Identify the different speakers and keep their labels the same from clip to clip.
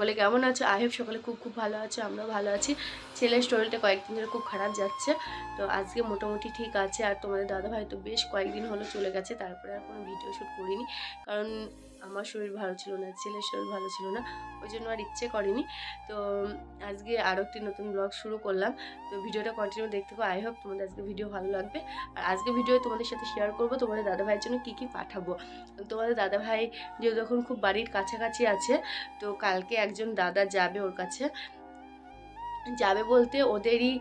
Speaker 1: সকলে কেমন আছো? আই হোপ সকলে খুব খুব ভালো আছো, আমরাও ভালো আছি। ছেলের স্টোরিটা কয়েকদিন ধরে খুব খারাপ যাচ্ছে, তো আজকে মোটামুটি ঠিক আছে। আর তোমাদের দাদা ভাই তো বেশ কয়েকদিন হলো চলে গেছে, তারপরে আর কোনো ভিডিও শ্যুট করিনি। কারণ আমার শরীর ভালো ছিল না, ছেলের শরীর ভালো ছিল না, ওই জন্য আর ইচ্ছে করেনি। তো, আজকে আরও একটি নতুন ব্লগ শুরু করলাম। তো ভিডিওটা কন্টিনিউ দেখতে পাবো আই হোপ তোমাদের আজকে ভিডিও ভালো লাগবে। আর আজকে ভিডিও তোমাদের সাথে শেয়ার করব, তোমাদের দাদাভাইয়ের জন্য কী কী পাঠাবো। তোমাদের দাদাভাই যেহেতু এখন খুব বাড়ির কাছাকাছি আছে, তো কালকে একজন দাদা যাবে ওর কাছে। যাবে বলতে ওদেরই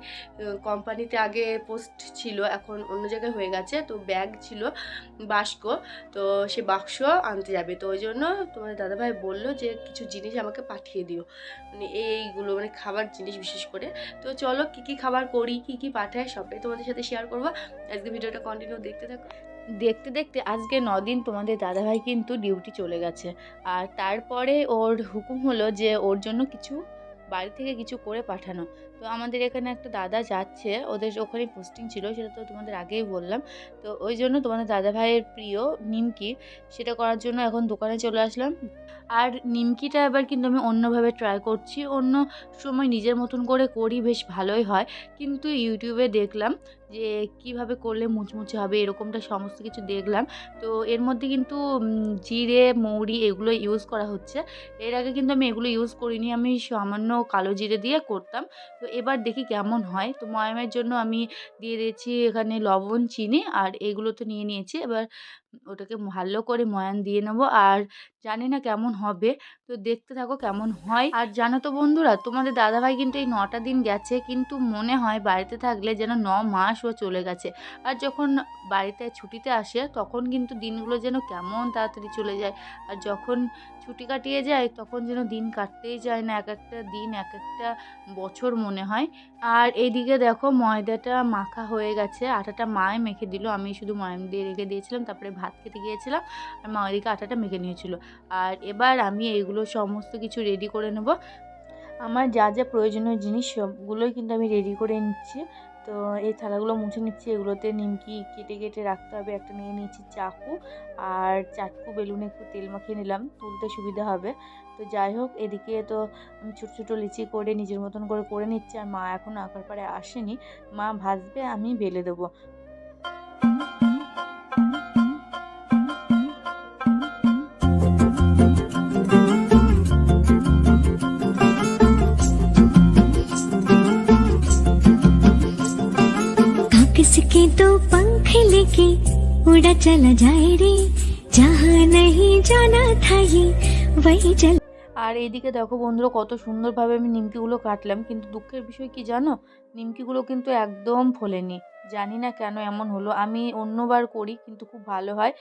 Speaker 1: কোম্পানিতে আগে পোস্ট ছিল, এখন অন্য জায়গায় হয়ে গেছে, তো ব্যাগ ছিল বাস্ক, তো সে বাক্স আনতে যাবে। তো ওই জন্য তোমাদের দাদাভাই বলল যে কিছু জিনিস আমাকে পাঠিয়ে দিও। মানে এইগুলো মানে খাবার জিনিস বিশেষ করে। তো চলো কী কী খাবার করি, কী কী পাঠায় সবটাই তোমাদের সাথে শেয়ার করব। আজকে ভিডিওটা কন্টিনিউ দেখতে থাকো।
Speaker 2: দেখতে দেখতে আজকে দিন তোমাদের দাদাভাই কিন্তু ডিউটি চলে গেছে। আর তারপরে ওর হুকুম হলো যে ওর জন্য কিছু বাড়ি থেকে কিছু করে পাঠানো। তো আমাদের এখানে একটা দাদা যাচ্ছে, ওদের ওখানে পোস্টিং ছিল, সেটা তো তোমাদের আগেই বললাম। তো ওই জন্য তোমাদের দাদা ভাইয়ের প্রিয় নিমকি, সেটা করার জন্য এখন দোকানে চলে আসলাম। আর নিমকিটা এবার কিন্তু আমি অন্যভাবে ট্রাই করছি, অন্য সময় নিজের মতন করে করি, বেশ ভালোই হয়। কিন্তু ইউটিউবে দেখলাম যে কীভাবে করলে মুচমুচে হবে, এরকমটা সমস্ত কিছু দেখলাম। তো এর মধ্যে কিন্তু জিরে, মৌরি এগুলো ইউজ করা হচ্ছে। এর আগে কিন্তু আমি এগুলো ইউজ করিনি, আমি সামান্য কালো জিরে দিয়ে করতাম। তো এবার দেখি কেমন হয়। তো ময়ামের জন্য আমি দিয়ে দিয়েছি এখানে লবণ, চিনি আর এগুলো তো নিয়ে নিয়েছি। এবার ওটাকে ভালো করে ময়ান দিয়ে নেব। আর জানি না কেমন হবে, তো দেখতে থাকো কেমন হয়। আর জানো তো বন্ধুরা, তোমাদের দাদাভাই কিন্তু এই নটা দিন গেছে, কিন্তু মনে হয় বাড়িতে থাকলে যেন ন মাস ও চলে গেছে। আর যখন বাড়িতে ছুটিতে আসে, তখন কিন্তু দিনগুলো যেন কেমন তাড়াতাড়ি চলে যায়। আর যখন ছুটি কাটিয়ে যায়, তখন যেন দিন কাটতেই যায় না এক একটা দিন এক একটা বছর মনে হয়। আর এইদিকে দেখো ময়দাটা মাখা হয়ে গেছে, আটাটা মায় মেখে দিল। আমি শুধু ময়াম দিয়ে রেখে দিয়েছিলাম, তারপরে ভাত খেতে গিয়েছিলাম আর মা ওইদিকে আটাটা মেখে নিয়েছিল। আর এবার আমি এইগুলো সমস্ত কিছু রেডি করে নেব। আমার যা যা প্রয়োজনীয় জিনিস সবগুলোই কিন্তু আমি রেডি করে নিচ্ছি। তো এই থালাগুলো মুছে নিচ্ছি। এগুলোতে নিমকি কেটে কেটে রাখতে হবে। একটা নিয়ে নিয়েছি চাকু আর চাটকু বেলুনে একটু তেল মাখিয়ে নিলাম। তুলতে সুবিধা হবে। তো যাই হোক, এদিকে তো আমি ছোটো ছোটো লিচি করে নিজের মতন করে করে নিচ্ছি আর মা এখন আঁকার পারে আসেনি। মা ভাজবে, আমি বেলে দেবো।
Speaker 3: उड़ा चला जाए रे जहाँ नहीं जाना था ये वही चल
Speaker 2: আর এইদিকে দেখো বন্ধুরা কত সুন্দরভাবে আমি নিমকিগুলো কাটলাম কিন্তু দুঃখের বিষয় কি জানো নিমকিগুলো কিন্তু একদম ফোলেনি জানি না কেন এমন হলো আমি অন্যবার করি কিন্তু খুব ভালো হয়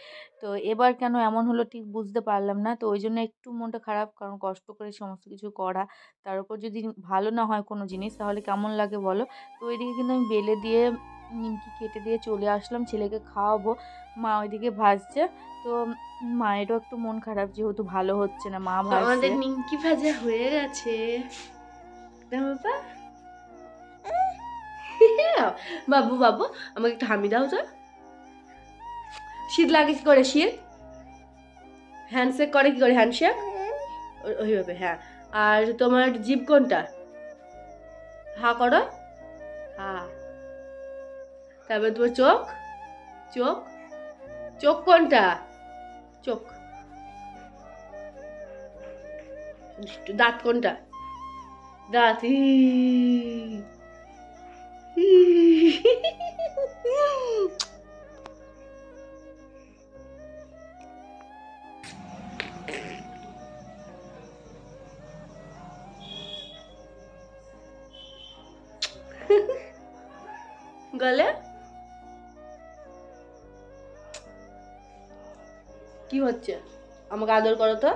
Speaker 2: তো এবার কেন এমন হলো ঠিক বুঝতে পারলাম না তো ওই জন্য একটু মনটা খারাপ কারণ কষ্ট করে সমস্ত কিছু করা তার উপর যদি ভালো না হয় কোনো জিনিস তাহলে কেমন লাগে বলো তো ওইদিকে কিন্তু আমি বেলে দিয়ে নিমকি কেটে দিয়ে চলে আসলাম ছেলেকে খাওয়াবো। মা ওইদিকে ভাজছে। তো মায়েরও একটু মন খারাপ যেহেতু ভালো হচ্ছে না মা
Speaker 1: তো আমাদের নিমকি ভাজা হয়ে গেছে। বাবা? বাবু বাবু আমাকে একটু হামি দাও তো। শীত লাগে কি করে শীত। হ্যান্ডশেক করে কি করে হ্যান্ডশেক? ওইভাবে হ্যাঁ। আর তোমার জিভ কোনটা? হা করো। তারপরে তোমার চোখ চোখ চোখ কোনটা চোখ দাঁত কোনটা দাঁত কি হচ্ছে? আমাকে আদর করো তো।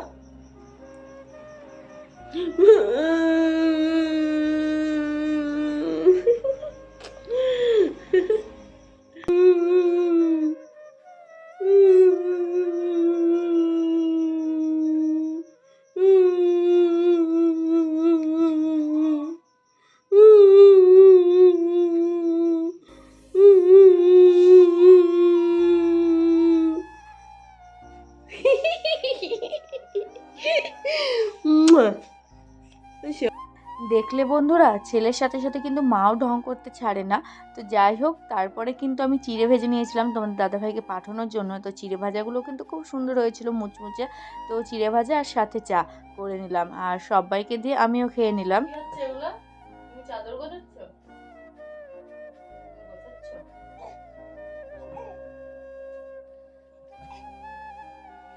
Speaker 2: দেখলে বন্ধুরা, ছেলের সাথে সাথে কিন্তু মাও ঢং করতে ছাড়ে না। তো যাই হোক, তারপরে কিন্তু আমি চিড়ে ভেজে নিয়েছিলাম তোমাদের দাদাভাইকে পাঠানোর জন্য। তো চিড়ে ভাজাগুলো কিন্তু খুব সুন্দর হয়েছিল মুচমুচে। তো চিড়ে ভাজা আর সাথে চা করে নিলাম। আর সবাইকে দিয়ে আমিও খেয়ে নিলাম।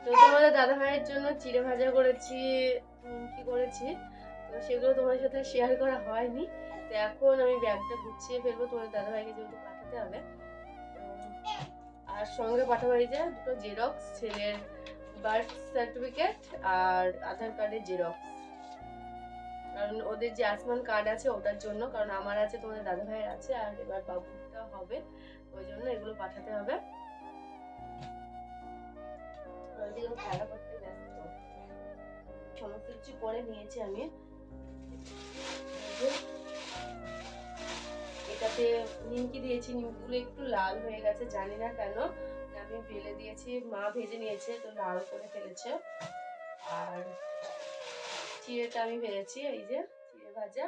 Speaker 1: তোমাদের দাদা ভাইয়ের জন্য চিড়ে ভাজা করেছি। কি করেছি? সেগুলো তোমার সাথে শেয়ার করা হয়নি। তো এখন আমি ব্যাগটা গুছিয়ে ফেলব, তোমাদের দাদা ভাইকে যেহেতু পাঠাতে হবে। আর সঙ্গে পাঠাবো এই যে দুটো জেরক্স ছেলের বার্থ সার্টিফিকেট আর আধার কার্ডের জেরক্স কারণ ওদের যে আসমান কার্ড আছে ওটার জন্য, কারণ আমার আছে, তোমাদের দাদা ভাইয়ের আছে, আর এবার বাবুটা হবে, ওই জন্য এগুলো পাঠাতে হবে। সমস্ত কিছু করে নিয়েছি আমি। এটাতে নিমকি দিয়েছি, নিমকিগুলো একটু লাল হয়ে গেছে, জানি না কেন। আমি ফেলে দিয়েছি, মা ভেজে নিয়েছে, তো লাল করে ফেলেছে। আর চিড়েটা আমি ভেজেছি, এই যে, চিড়ে ভাজা।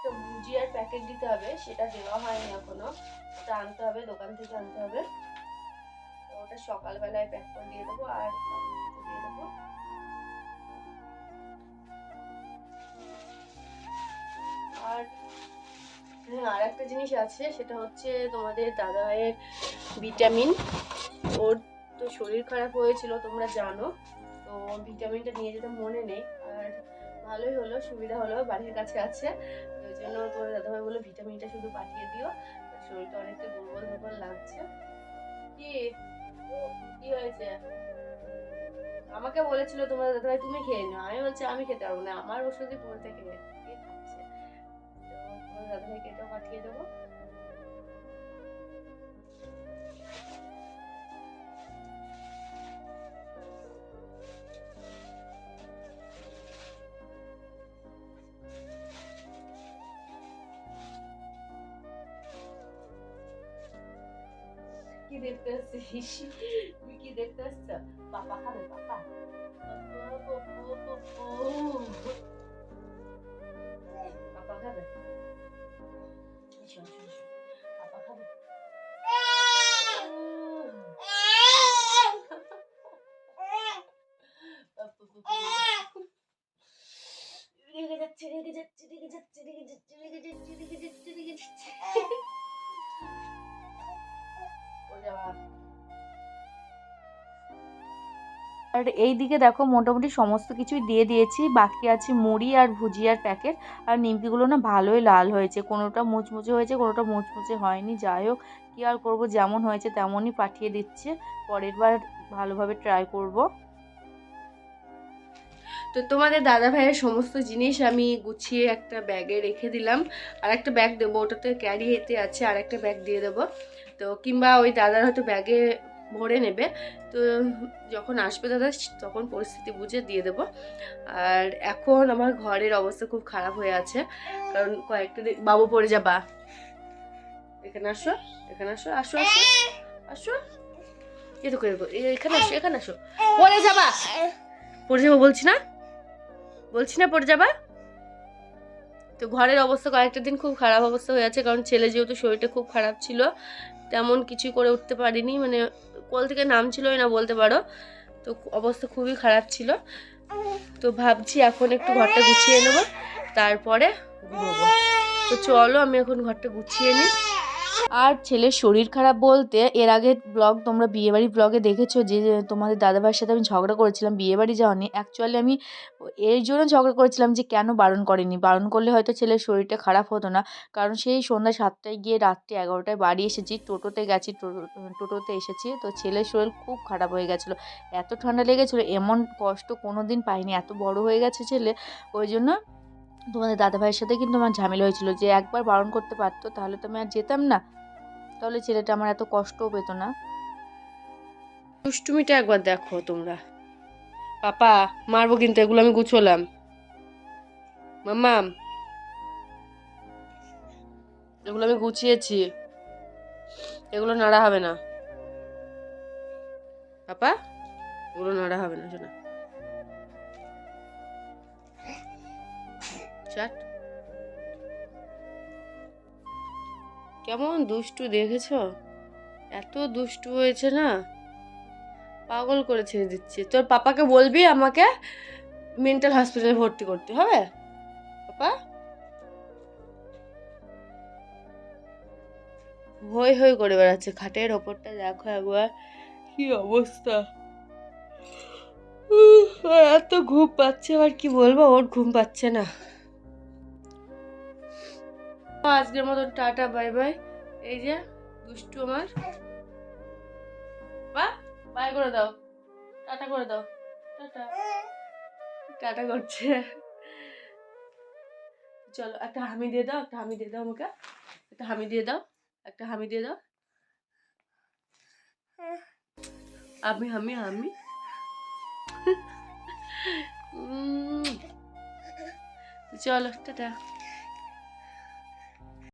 Speaker 1: একটা ভুজিয়ার প্যাকেট দিতে হবে, সেটা দেওয়া হয়নি এখনও। ওটা আনতে হবে, দোকান থেকে আনতে হবে। তো ওটা সকালবেলায় প্যাক করে দিয়ে দেবো আর দিয়ে দেবো আর হ্যাঁ একটা জিনিস আছে, সেটা হচ্ছে তোমাদের দাদাভাইয়ের ভিটামিন ওর তো শরীর খারাপ হয়েছিল, তোমরা জানো। তো ভিটামিনটা নিয়ে যেতে মনে নেই। ভালোই হলো, সুবিধা হলো, বাড়ির কাছে আছে। ওই জন্য তোমার দাদাভাই বলল ভিটামিনটা শুধু পাঠিয়ে দিও। শরীরটা অনেকটা দুর্বল দুর্বল লাগছে। কি? কি হয়েছে? আমাকে বলেছিল তোমার দাদাভাই, তুমি খেয়ে নাও। আমি বলছি, আমি খেতে পারব না। আমার ওষুধই পড়ে থেকে খাচ্ছে? তো তোমার দাদাভাইকে এটাও পাঠিয়ে দেবো। দেখতে আসছিস তুই কি দেখতে আসছো পাপা খাবে বাবা
Speaker 2: আর এই দিকে দেখো মোটামুটি সমস্ত কিছুই দিয়ে দিয়েছি। বাকি আছে মুড়ি আর ভুজিয়ার প্যাকেট। আর নিমকিগুলো না ভালোই লাল হয়েছে। কোনোটা মুচমুচে হয়েছে, কোনোটা মুচমুচে হয়নি। যাই হোক, কী আর করব? যেমন হয়েছে তেমনই পাঠিয়ে দিচ্ছে। পরের বার ভালোভাবে ট্রাই করব।
Speaker 1: তো তোমাদের দাদা ভাইয়ের সমস্ত জিনিস আমি গুছিয়ে একটা ব্যাগে রেখে দিলাম। আর একটা ব্যাগ দেবো, ওটাতে ক্যারি এতে আছে আর একটা ব্যাগ দিয়ে দেবো। তো কিংবা ওই দাদার হয়তো ব্যাগে ভরে নেবে। তো যখন আসবে দাদা, তখন পরিস্থিতি বুঝে দিয়ে দেবো। আর এখন আমার ঘরের অবস্থা খুব খারাপ হয়ে আছে। কারণ কয়েকটা দিন বাবু পড়ে যাবা এখানে আসো এখানে আসো আসো আসো আসো। এ তো এখানে আসো এখানে আসো। পড়ে যাবা পড়ে যাব বলছি না? বলছি না পড়ে যাবা তো ঘরের অবস্থা কয়েকটা দিন খুব খারাপ অবস্থা হয়ে আছে। কারণ ছেলে যেহেতু শরীরটা খুব খারাপ ছিল, তেমন কিছু করে উঠতে পারিনি। মানে কোল থেকে নামছিলই না বলতে পারো। তো অবস্থা খুবই খারাপ ছিল। তো ভাবছি এখন একটু ঘরটা গুছিয়ে নেব, তারপরে ঘুমোবো। তো চলো আমি এখন ঘরটা গুছিয়ে নিই।
Speaker 2: আর ছেলের শরীর খারাপ বলতে এর আগে ব্লগ তোমরা বিয়েবাড়ি ব্লগে দেখেছ যে তোমাদের দাদাভাইয়ের সাথে আমি ঝগড়া করেছিলাম, বিয়েবাড়ি যাওয়ানি। অ্যাকচুয়ালি আমি এর জন্য ঝগড়া করেছিলাম যে, কেন বারণ করেনি? বারণ করলে হয়তো ছেলের শরীরটা খারাপ হতো না। কারণ সেই সন্ধ্যা সাতটায় গিয়ে রাত্রি এগারোটায় বাড়ি এসেছি, টোটোতে গেছি, টোটো, টোটোতে এসেছি। তো ছেলের শরীর খুব খারাপ হয়ে গেছিল। এত ঠান্ডা লেগেছিলো, এমন কষ্ট কোনো দিন পাইনি। এত বড় হয়ে গেছে ছেলে, ওই জন্য তোমাদের দাদাভাইয়ের সাথে কিন্তু আমার ঝামেলা হয়েছিল যে একবার বারণ করতে পারতো, তাহলে তো আমি আর যেতাম না। তাহলে ছেলেটা আমার এত কষ্টও পেত না।
Speaker 1: দুষ্টুমিটা একবার দেখো তোমরা। পাপা, মারবো কিন্তু, এগুলো আমি গুছোলাম। মাম্মাম এগুলো আমি গুছিয়েছি। এগুলো নাড়া হবে না। পাপা, এগুলো নাড়া হবে না, শোনা। চাট কেমন দুষ্টু দেখেছ? এত দুষ্টু হয়েছে না? পাগল করে ছেড়ে দিচ্ছে। তোর পাপাকে বলবি আমাকে মেন্টাল হসপিটালে ভর্তি করতে, হবে? পাপা? হই হই করে বেড়াচ্ছে। খাটের ওপরটা দেখো একবার। কি অবস্থা? এত ঘুম পাচ্ছে, আবার কি বলব? ওর ঘুম পাচ্ছে না। আজকের মতন টাটা, বাই বাই। এই যে, দুষ্টু আমার। বা, বাই করে দাও। টাটা করে দাও। টাটা। টাটা করছে। চলো, একটা হামি দিয়ে দাও, একটা হামি দিয়ে দাও আমাকে। একটা হামি দিয়ে দাও, একটা হামি দিয়ে দাও। আমি হামি হামি চলো, টাটা।